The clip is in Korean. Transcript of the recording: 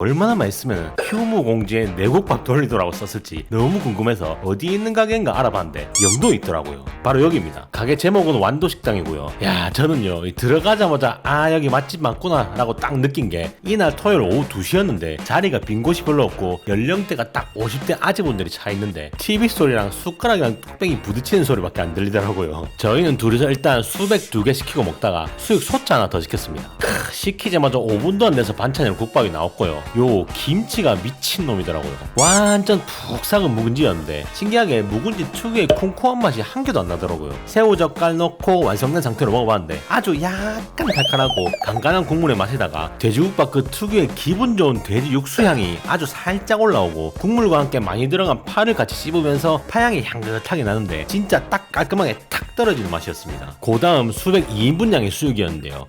얼마나 맛있으면 휴무 공지에 내국밥 돌리더라고 썼을지 너무 궁금해서 어디 있는 가게인가 알아봤는데 영도에 있더라고요. 바로 여기입니다. 가게 제목은 완도식당이고요. 야 저는요 이 들어가자마자 아 여기 맛집 맞구나 라고 딱 느낀 게 이날 토요일 오후 2시였는데 자리가 빈 곳이 별로 없고 연령대가 딱 50대 아재분들이 차 있는데 TV 소리랑 숟가락이랑 뚝배기 부딪히는 소리밖에 안 들리더라고요. 저희는 둘이서 일단 수백 두 개 시키고 먹다가 수육 소짜 하나 더 시켰습니다. 크, 시키자마자 5분도 안 돼서 반찬이랑 국밥이 나왔고요. 요 김치가 미친 놈이더라고요. 완전 푹 삭은 묵은지였는데 신기하게 묵은지 특유의 콩콩한 맛이 한 개도 안 나더라고요. 새우젓갈 넣고 완성된 상태로 먹어봤는데 아주 약간 칼칼하고 간간한 국물의 맛에다가 돼지국밥 그 특유의 기분 좋은 돼지 육수 향이 아주 살짝 올라오고 국물과 함께 많이 들어간 파를 같이 씹으면서 파향이 향긋하게 나는데 진짜 딱 깔끔하게 탁 떨어지는 맛이었습니다. 그 다음 수백 2인분 양의 수육이었는데요.